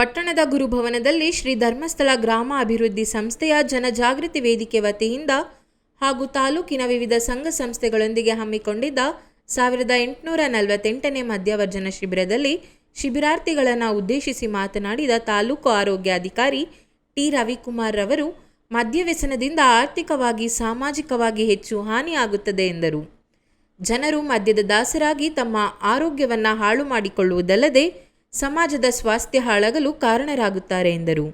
ಪಟ್ಟಣದ ಗುರುಭವನದಲ್ಲಿ ಶ್ರೀ ಧರ್ಮಸ್ಥಳ ಗ್ರಾಮ ಅಭಿವೃದ್ಧಿ ಸಂಸ್ಥೆಯ ಜನಜಾಗೃತಿ ವೇದಿಕೆ ವತಿಯಿಂದ ಹಾಗೂ ತಾಲೂಕಿನ ವಿವಿಧ ಸಂಘ ಸಂಸ್ಥೆಗಳೊಂದಿಗೆ ಹಮ್ಮಿಕೊಂಡಿದ್ದ ಸಾವಿರದ ಎಂಟುನೂರ ನಲವತ್ತೆಂಟನೇ ಮಧ್ಯವರ್ಜನ ಶಿಬಿರದಲ್ಲಿ ಶಿಬಿರಾರ್ಥಿಗಳನ್ನು ಉದ್ದೇಶಿಸಿ ಮಾತನಾಡಿದ ತಾಲೂಕು ಆರೋಗ್ಯಾಧಿಕಾರಿ ಟಿ ರವಿಕುಮಾರ್ ರವರು ಮದ್ಯವ್ಯಸನದಿಂದ ಆರ್ಥಿಕವಾಗಿ ಸಾಮಾಜಿಕವಾಗಿ ಹೆಚ್ಚು ಹಾನಿಯಾಗುತ್ತದೆ ಎಂದರು. ಜನರು ಮದ್ಯದ ದಾಸರಾಗಿ ತಮ್ಮ ಆರೋಗ್ಯವನ್ನು ಹಾಳು ಮಾಡಿಕೊಳ್ಳುವುದಲ್ಲದೆ ಸಮಾಜದ ಸ್ವಾಸ್ಥ್ಯ ಹಾಳಾಗಲು ಕಾರಣರಾಗುತ್ತಾರೆ ಎಂದರು.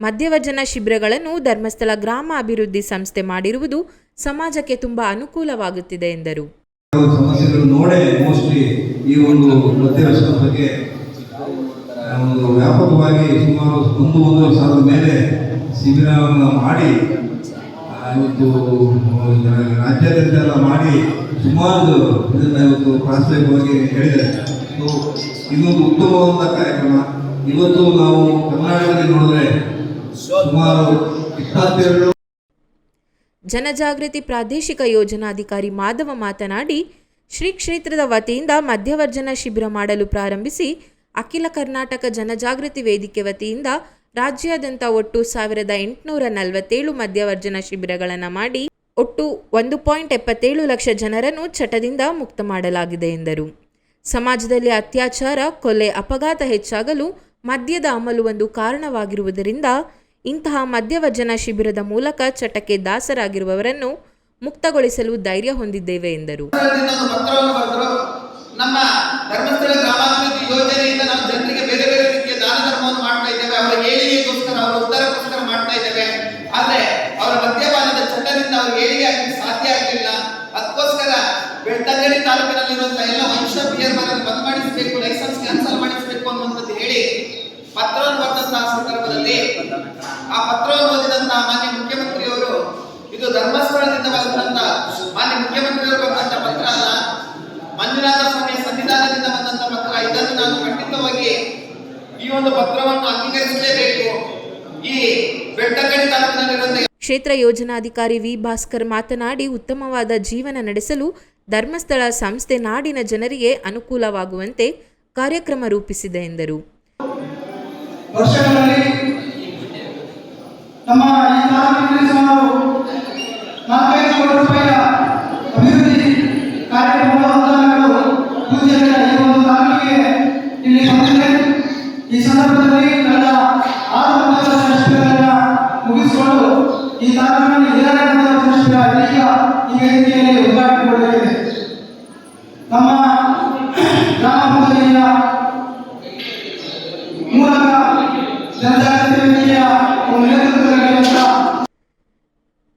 ಮದ್ಯವರ್ಜನ ಶಿಬಿರಗಳನ್ನು ಧರ್ಮಸ್ಥಳ ಗ್ರಾಮ ಅಭಿವೃದ್ಧಿ ಸಂಸ್ಥೆ ಮಾಡಿರುವುದು ಸಮಾಜಕ್ಕೆ ತುಂಬಾ ಅನುಕೂಲವಾಗುತ್ತಿದೆ ಎಂದರು. ಸಮಸ್ಯೆಗಳು ನೋಡೇ ಮೋಸ್ಟ್ಲಿ ಈ ಒಂದು ಮಧ್ಯವರ್ಷದ ಬಗ್ಗೆ ಒಂದು ವ್ಯಾಪಕವಾಗಿ ಸುಮಾರು ಒಂದು ಒಂದೂವರೆ ಸಾವಿರದ ಮೇಲೆ ಶಿಬಿರವನ್ನು ಮಾಡಿ ಇವತ್ತು ರಾಜ್ಯಾದ್ಯಂತ ಎಲ್ಲ ಮಾಡಿ ಸುಮಾರು ಇದನ್ನು ಇವತ್ತು ಪ್ರಾಸ್ತಾವಿಕವಾಗಿ ಹೇಳಿದ್ದಾರೆ. ಇದೊಂದು ಉತ್ತಮವಾದ ಕಾರ್ಯಕ್ರಮ. ಇವತ್ತು ನಾವು ಕರ್ನಾಟಕದಲ್ಲಿ ನೋಡಿದ್ರೆ ಸುಮಾರು ಇಪ್ಪತ್ತೆರಡು ಜನಜಾಗೃತಿ ಪ್ರಾದೇಶಿಕ ಯೋಜನಾಧಿಕಾರಿ ಮಾಧವ ಮಾತನಾಡಿ, ಶ್ರೀ ಕ್ಷೇತ್ರದ ವತಿಯಿಂದ ಮಧ್ಯವರ್ಜನ ಶಿಬಿರ ಮಾಡಲು ಪ್ರಾರಂಭಿಸಿ, ಅಖಿಲ ಕರ್ನಾಟಕ ಜನಜಾಗೃತಿ ವೇದಿಕೆ ವತಿಯಿಂದ ರಾಜ್ಯಾದ್ಯಂತ ಒಟ್ಟು ಸಾವಿರದ ಎಂಟುನೂರ ನಲವತ್ತೇಳು ಮಧ್ಯವರ್ಜನ ಶಿಬಿರಗಳನ್ನು ಮಾಡಿ, ಒಟ್ಟು ಒಂದು ಪಾಯಿಂಟ್ ಎಪ್ಪತ್ತೇಳು ಲಕ್ಷ ಜನರನ್ನು ಚಟದಿಂದ ಮುಕ್ತ ಮಾಡಲಾಗಿದೆ ಎಂದರು. ಸಮಾಜದಲ್ಲಿ ಅತ್ಯಾಚಾರ, ಕೊಲೆ, ಅಪಘಾತ ಹೆಚ್ಚಾಗಲು ಮದ್ಯದ ಅಮಲು ಒಂದು ಕಾರಣವಾಗಿರುವುದರಿಂದ ಇಂತಹ ಮದ್ಯವರ್ಜನ ಶಿಬಿರದ ಮೂಲಕ ಚಟಕ್ಕೆ ದಾಸರಾಗಿರುವವರನ್ನು ಮುಕ್ತಗೊಳಿಸಲು ಧೈರ್ಯ ಹೊಂದಿದ್ದೇವೆ ಎಂದರು. ಬೆಳ್ತಂಗಡಿ ತಾಲೂಕಿನಲ್ಲಿರುವಂತಹ ಎಲ್ಲ ವಂಶ ಬಿಯರ್ ಬಾರನ್ನು ಬಂದ್ ಮಾಡಿಸಬೇಕು ಲೈಸೆನ್ಸ್ ಕ್ಯಾನ್ಸಲ್ ಮಾಡಿಸಬೇಕು ಅನ್ನುವಂಥದ್ದು ಹೇಳಿ ಪತ್ರವನ್ನು ಬರೆದಂತಹ ಸಂದರ್ಭದಲ್ಲಿ ಆ ಪತ್ರವನ್ನು ಓದಿದಂತಹ ಮಾನ್ಯ ಮುಖ್ಯಮಂತ್ರಿಯವರು, ಇದು ಧರ್ಮಸ್ಥಳದಿಂದ ಬಂದಂತ ಮಾನ್ಯ ಮುಖ್ಯಮಂತ್ರಿಯವರು ಬಂದಂತ ಪತ್ರ ಅಲ್ಲ, ಮಂಜುನಾಥ ಸ್ವಾಮಿ ಸಂವಿಧಾನದಿಂದ ಬಂದಂತ ಪತ್ರ. ಇದನ್ನು ನಾನು ಖಂಡಿತವಾಗಿ ಈ ಒಂದು ಪತ್ರವನ್ನು ಅಂಗೀಕರಿಸಲೇಬೇಕು. ಈ ಬೆಟ್ಟಗಡಿ ತಾಲೂಕಿನಲ್ಲಿರುವಂತಹ ಕ್ಷೇತ್ರ ಯೋಜನಾಧಿಕಾರಿ ವಿ ಭಾಸ್ಕರ್ ಮಾತನಾಡಿ, ಉತ್ತಮವಾದ ಜೀವನ ನಡೆಸಲು ಧರ್ಮಸ್ಥಳ ಸಂಸ್ಥೆ ನಾಡಿನ ಜನರಿಗೆ ಅನುಕೂಲವಾಗುವಂತೆ ಕಾರ್ಯಕ್ರಮ ರೂಪಿಸಿದೆ ಎಂದರು. ಈ ಸಂದರ್ಭದಲ್ಲಿ ಈ ಈ ವೇದಿಕೆಯಲ್ಲಿ ಉದ್ಘಾಟನೆಗೊಳ್ಳಲಿದೆ ನಮ್ಮ ಗ್ರಾಮ ಪಂಚಾಯತಿಯ ಮೂಲಕ ಜನಜಾಗೃತಿ ವೇದಿಕೆಯ ಒಂದು ನೇತೃತ್ವದಲ್ಲಿರುವಂತಹ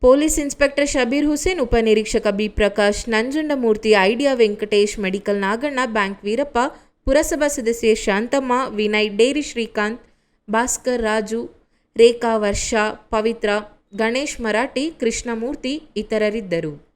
police inspector Shabir Hussain ಉಪನಿರೀಕ್ಷಕ B Prakash, Nanjundamurthy idea Venkatesh, medical Naganna, bank Veerappa, ಪುರಸಭಾ ಸದಸ್ಯೆ ಶಾಂತಮ್ಮ, ವಿನಯ್, ಡೇರಿ ಶ್ರೀಕಾಂತ್, ಭಾಸ್ಕರ್ ರಾಜು, ರೇಖಾ ವರ್ಷಾ, ಪವಿತ್ರ, ಗಣೇಶ್ ಮರಾಠಿ, ಕೃಷ್ಣಮೂರ್ತಿ ಇತರರಿದ್ದರು.